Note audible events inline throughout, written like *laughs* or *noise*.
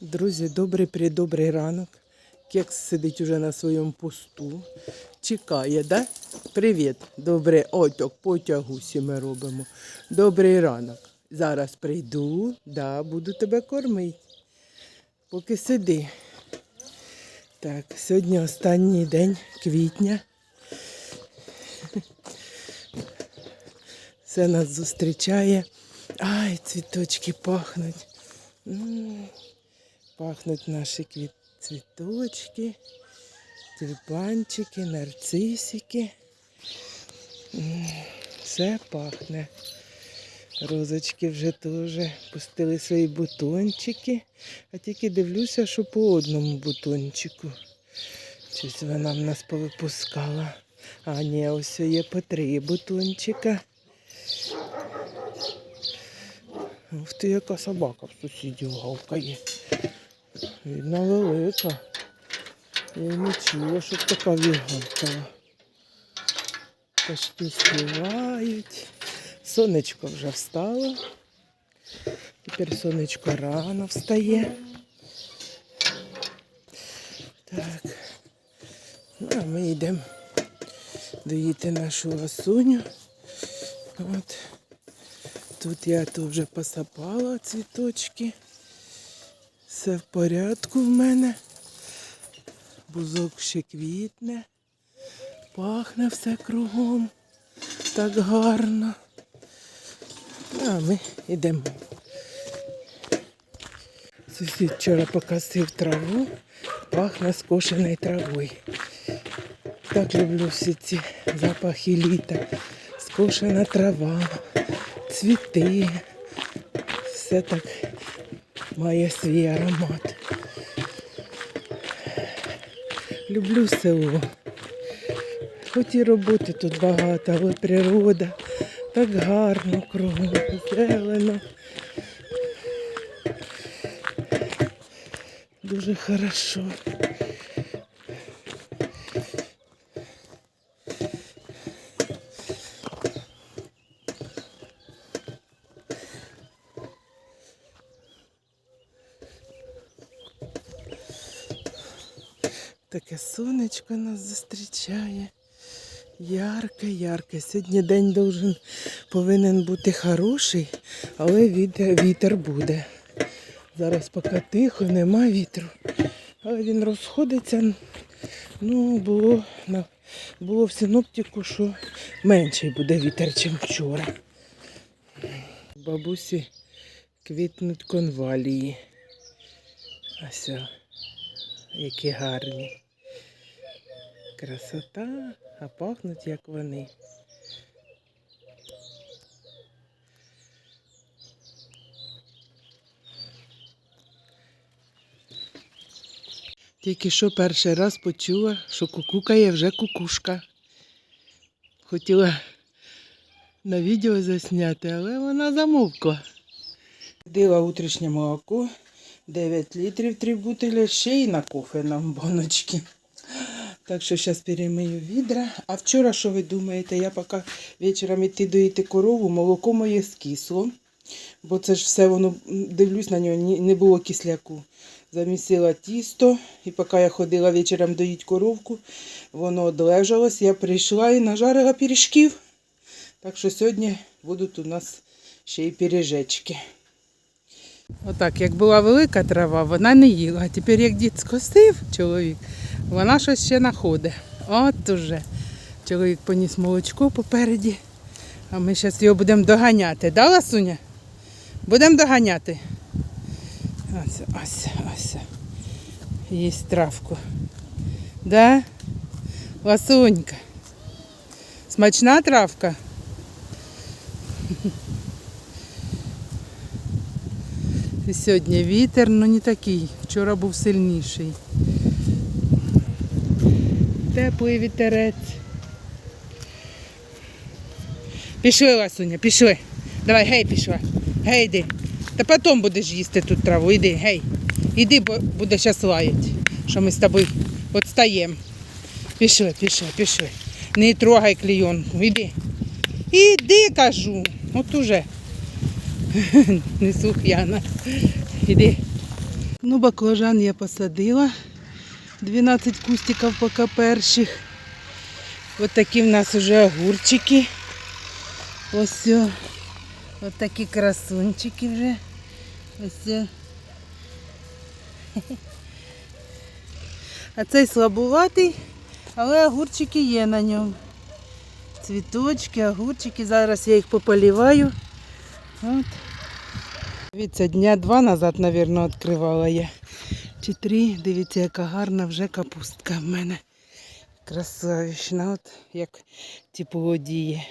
Друзі, добрий придобрий ранок. Кекс сидить уже на своєму посту. Чекає, да? Привіт. Добре. Ой, так потягусі ми робимо. Добрий ранок. Зараз прийду, да, буду тебе кормити. Поки сиди. Так, сьогодні останній день квітня. Все нас зустрічає. Ай, цвіточки пахнуть. Пахнуть наші квіт... цвіточки, тюльпанчики, нарцисики. Все пахне. Розочки вже теж пустили свої бутончики, а тільки дивлюся, що по одному бутончику. Щось вона в нас повипускала. А ні, ось є по три бутончика. Ух ти, яка собака в сусідів гавкає. Видно велика. Я не чула, щоб така вігавкала. Пташки співають. Сонечко вже встало. Тепер сонечко рано встає. Так. Ну, а ми йдемо доїти нашу ласуню. От. Тут я то вже посапала цвіточки. Все в порядку в мене. Бузок ще квітне. Пахне все кругом. Так гарно. А ми йдемо. Сусід вчора покосив траву, пахне скошеною травою. Так люблю всі ці запахи літа. Скошена трава, цвіти. Все так має свій аромат. Люблю село. Хоч і роботи тут багато, але природа так гарно кругом, зелено. Дуже хорошо. Таке сонечко нас зустрічає. Ярке, ярке. Сьогодні день должен, повинен бути хороший, але вітер, буде. Зараз поки тихо, нема вітру. Але він розходиться. Ну, було, було в синоптику, що менший буде вітер, ніж вчора. Бабусі квітнуть конвалії. Ось, які гарні. Красота, а пахнуть як вони. Тільки що перший раз почула, що кукукає вже кукушка. Хотіла на відео засняти, але вона замовкла. Дила утрішнє молоко, 9 літрів, 3 бутилі, ще й на кофе нам баночки. Так що зараз перемию відра. А вчора, що ви думаєте, я поки вечором іти доїти корову, молоко моє скисло. Бо це ж все воно, дивлюсь на нього, не було кисляку. Замісила тісто, і поки я ходила вечором доїть коровку, воно одлежалось. Я прийшла і нажарила пиріжків. Так що сьогодні будуть у нас ще й пиріжечки. Отак, як була велика трава, вона не їла. А тепер, як дід скосив чоловік, вона щось ще знаходить. От уже. Чоловік поніс молочко попереді. А ми зараз його будемо доганяти. Да, Ласуня? Будемо доганяти. Ось, ось, ось. Їсть травку. Да? Ласунька. Смачна травка? І *laughs* сьогодні вітер, але не такий. Вчора був сильніший. Теплий вітерець. Пішли, Ласуня, пішли. Давай, гей, пішла. Гей, йди. Та потім будеш їсти тут траву. Іди, гей. Іди, бо буде зараз лаять, що ми з тобою відстаємо. Пішли, пішли, пішли. Не трогай клейонку, іди. Іди, кажу. От уже. *laughs* Не слух'яна. Іди. Ну, баклажан я посадила. 12 кустиків поки перших. Ось такі в нас вже огурчики. Ось. Ось такі красунчики вже. Ось. А цей слабуватий, але огурчики є на ньому. Цвіточки, огурчики. Зараз я їх пополіваю. От. Дивіться, дня два назад, мабуть, відкривала я. Чи три. Дивіться, яка гарна вже капустка в мене. Красавічна, от як теплодіє.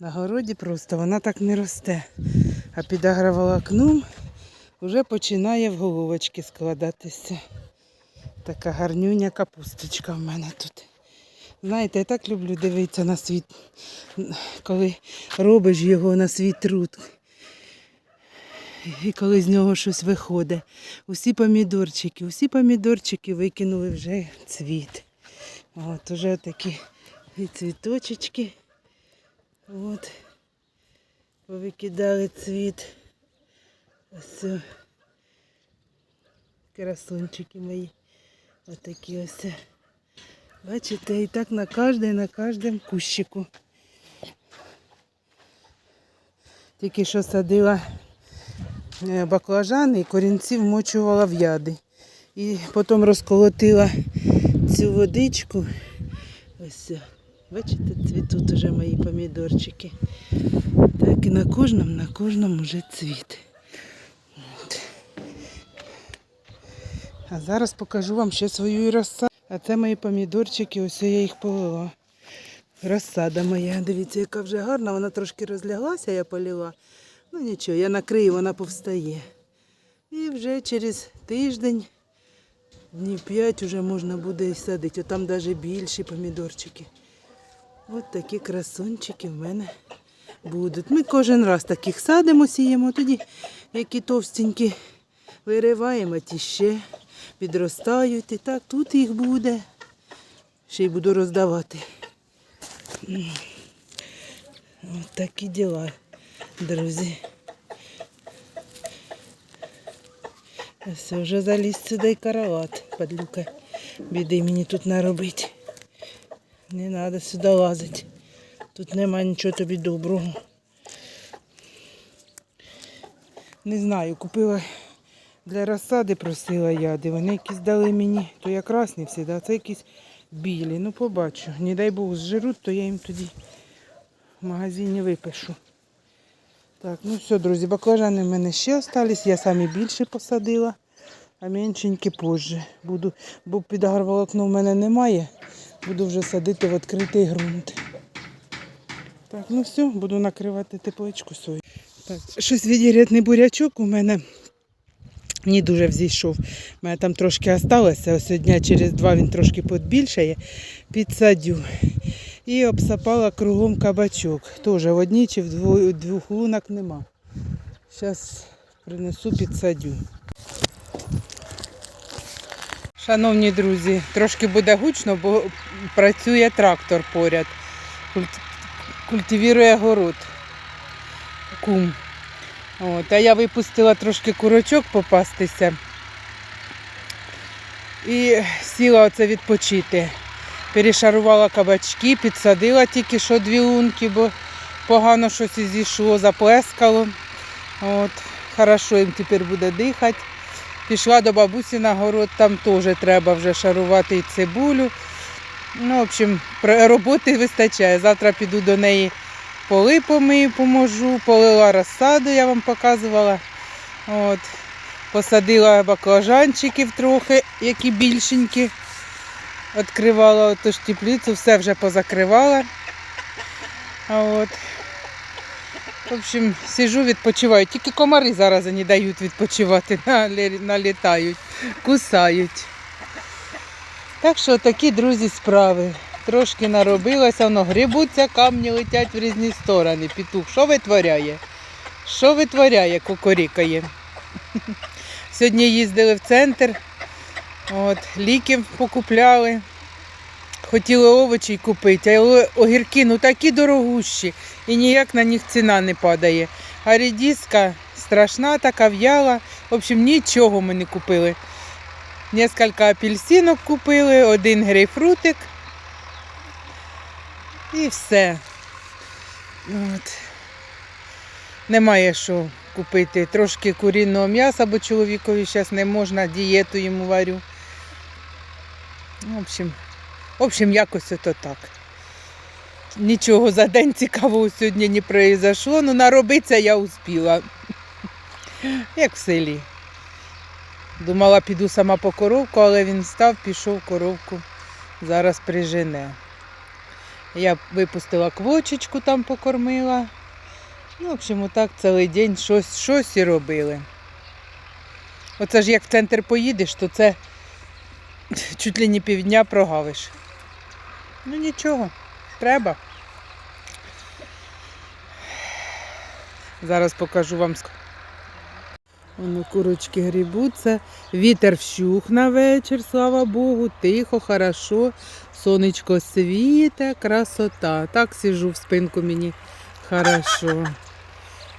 На городі просто вона так не росте. А під агроволокном вже починає в головочки складатися. Така гарнюня капусточка в мене тут. Знаєте, я так люблю дивитися на світ, коли робиш його на свій труд. І коли з нього щось виходить. Усі помідорчики, усі помідорчики викинули вже цвіт. От уже такі і цвіточечки. От. Повикидали цвіт. Ось. Красунчики мої. Отакі ось. Бачите, і так на кожній, на кожному кущику. Тільки що садила баклажани і корінці вмочувала в яди. І потім розколотила цю водичку. Ось. Бачите, цвітуть уже мої помідорчики. Так і на кожному, на кожному вже цвіт. От. А зараз покажу вам ще свою розсаду. А це мої помідорчики, ось я їх полила. Розсада моя, дивіться, яка вже гарна, вона трошки розляглася, я полила. Ну нічого, я накрию, вона повстає. І вже через тиждень, днів п'ять вже можна буде і садити. Там навіть більші помідорчики. Ось такі красунчики в мене будуть. Ми кожен раз таких садимо, сіємо, тоді які товстенькі вириваємо, ті ще підростають. І так тут їх буде. Ще й буду роздавати. Ось такі діла, друзі. Ось вже заліз сюди й карават, падлюка. Біди мені тут наробить. Не треба сюди лазити. Тут нема нічого тобі доброго. Не знаю, купила для розсади, просила яди. Вони якісь дали мені, то я красні всі, да? це якісь білі. Ну побачу. Не дай Бог зжируть, то я їм тоді в магазині випишу. Так, ну все, друзі, баклажани в мене ще остались. Я самі більше посадила, а меншенькі позже. Буду, бо під агроволокно в мене немає. Буду вже садити в відкритий ґрунт. Так, ну все, буду накривати тепличку свою. Так, щось відірятний бурячок у мене не дуже взійшов. У мене там трошки осталося. Ось дня через два він трошки побільшає. Підсадю. І обсапала кругом кабачок. Теж в одній чи в двох лунок нема. Зараз принесу підсадю. Шановні друзі, трошки буде гучно, бо працює трактор поряд. Культивірує город. Кум. От, а я випустила трошки курочок попастися і сіла оце відпочити. Перешарувала кабачки, підсадила тільки що дві лунки, бо погано щось зійшло, заплескало. От, хорошо їм тепер буде дихати. Пішла до бабусі на город, там теж треба вже шарувати і цибулю. Ну, в общем, роботи вистачає. Завтра піду до неї поли помию, поможу. Полила розсаду, я вам показувала. От. Посадила баклажанчиків трохи, які більшенькі. Відкривала оту ж теплицю, все вже позакривала. От. В общем, сижу, відпочиваю. Тільки комари зараз не дають відпочивати, *laughs* налітають, кусають. Так що такі, друзі, справи. Трошки наробилося, воно грибуться, камні летять в різні сторони. Петух, що витворяє? Що витворяє, кукурікає? *laughs* Сьогодні їздили в центр, от, ліків покупляли. Хотіли овочі купити, але огірки ну такі дорогущі і ніяк на них ціна не падає. А рідіска страшна така в'яла. В общем, нічого ми не купили. Несколько апельсинок купили, один грейпфрутик. І все. От. Немає що купити. Трошки курінного м'яса, бо чоловікові зараз не можна, дієту йому варю. В общем, в общем, якось ото так. Нічого за день цікавого сьогодні не произошло, ну наробитися я успіла. Як в селі. Думала, піду сама по коровку, але він став, пішов коровку, зараз прижене. Я випустила квочечку, там покормила. Ну, в общем, отак цілий день щось, щось і робили. Оце ж як в центр поїдеш, то це *laughs* чуть ли не півдня прогавиш. Ну нічого, треба. Зараз покажу вам. Воно курочки грібуться. Вітер вщух на вечір, слава Богу, тихо, хорошо. Сонечко світе, красота. Так сижу в спинку мені хорошо.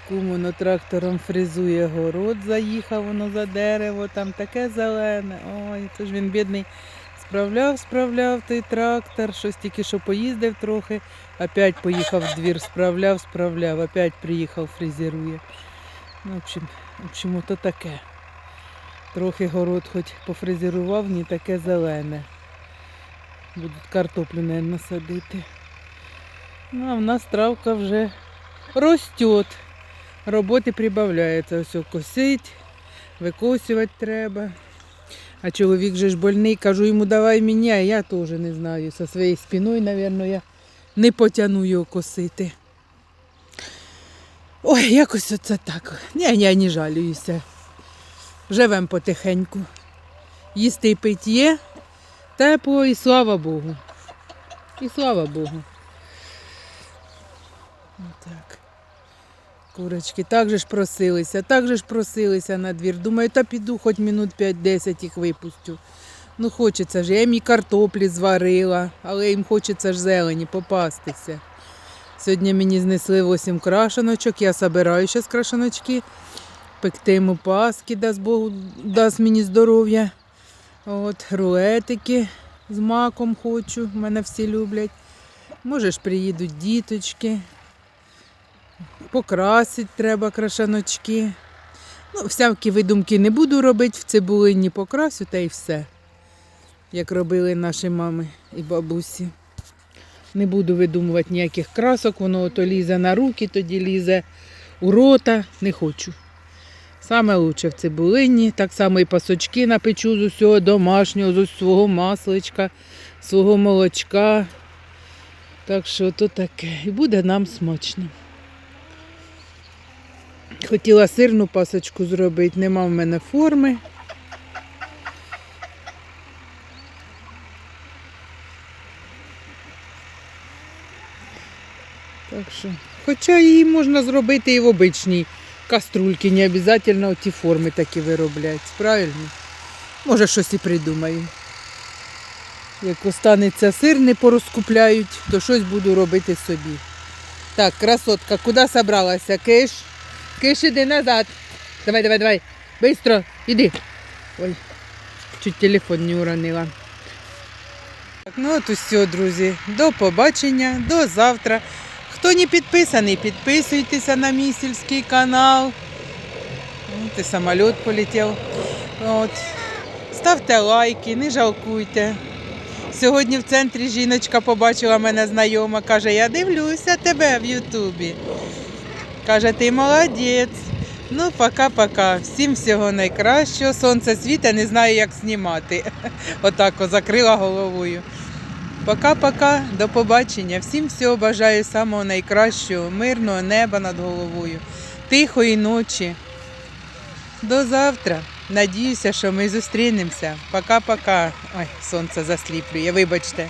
Кум воно трактором фрезує город, заїхав воно за дерево, там таке зелене. Ой, це ж він бідний. Справляв, справляв той трактор, щось тільки що поїздив трохи, опять поїхав в двір, справляв, справляв, опять приїхав, фрезерує. Ну, в общем, в общем, ото таке. Трохи город хоч пофрезерував, не таке зелене. Будуть картоплю, мабуть, садити. Ну, а в нас травка вже ростет. Роботи прибавляється. Ось косить, викосувати треба. А чоловік же ж больний, кажу йому, давай міняй, я теж не знаю. Зі своєю спиною, мабуть, я не потягну його косити. Ой, якось оце так. Ні, я не жалююся. Живем потихеньку. Їсти і пить є, тепло і слава Богу. І слава Богу. Так. Курочки так же ж просилися, так же ж просилися на двір. Думаю, та піду хоч минут 5-10 їх випустю. Ну хочеться ж, я їм і картоплі зварила, але їм хочеться ж зелені попастися. Сьогодні мені знесли 8 крашеночок, я собираю зараз крашеночки. Пектиму паски, дасть Бог, дасть мені здоров'я. От, рулетики з маком хочу, мене всі люблять. Може ж приїдуть діточки. Покрасить треба крашаночки. Ну, всякі видумки не буду робити, в цибулині покрасю та й все. Як робили наші мами і бабусі. Не буду видумувати ніяких красок, воно ото лізе на руки, тоді лізе у рота. Не хочу. Саме лучше в цибулині, так само і пасочки напечу з усього домашнього, з усього масличка, свого молочка. Так що то таке. І буде нам смачно. Хотіла сирну пасочку зробити, нема в мене форми. Так що, хоча її можна зробити і в обичній каструльці, не обов'язково ті форми такі виробляти. Правильно? Може щось і придумаю. Як останеться сир, не порозкупляють, то щось буду робити собі. Так, красотка, куди собралася? Киш? Киш, іди назад. Давай, давай, давай. Бистро, іди. Ой, чуть телефон не уронила. Так, ну от усе, друзі. До побачення, до завтра. Хто не підписаний, підписуйтеся на мій сільський канал. От і самоліт полетів. От. Ставте лайки, не жалкуйте. Сьогодні в центрі жіночка побачила мене знайома, каже, я дивлюся тебе в Ютубі. Каже, ти молодець. Ну, пока-пока. Всім всього найкращого. Сонце світе, не знаю, як знімати. *laughs* Отак закрила головою. Пока-пока, до побачення. Всім всього бажаю самого найкращого, мирного неба над головою, тихої ночі. До завтра. Надіюся, що ми зустрінемося. Пока-пока. Ой, сонце засліплює, вибачте.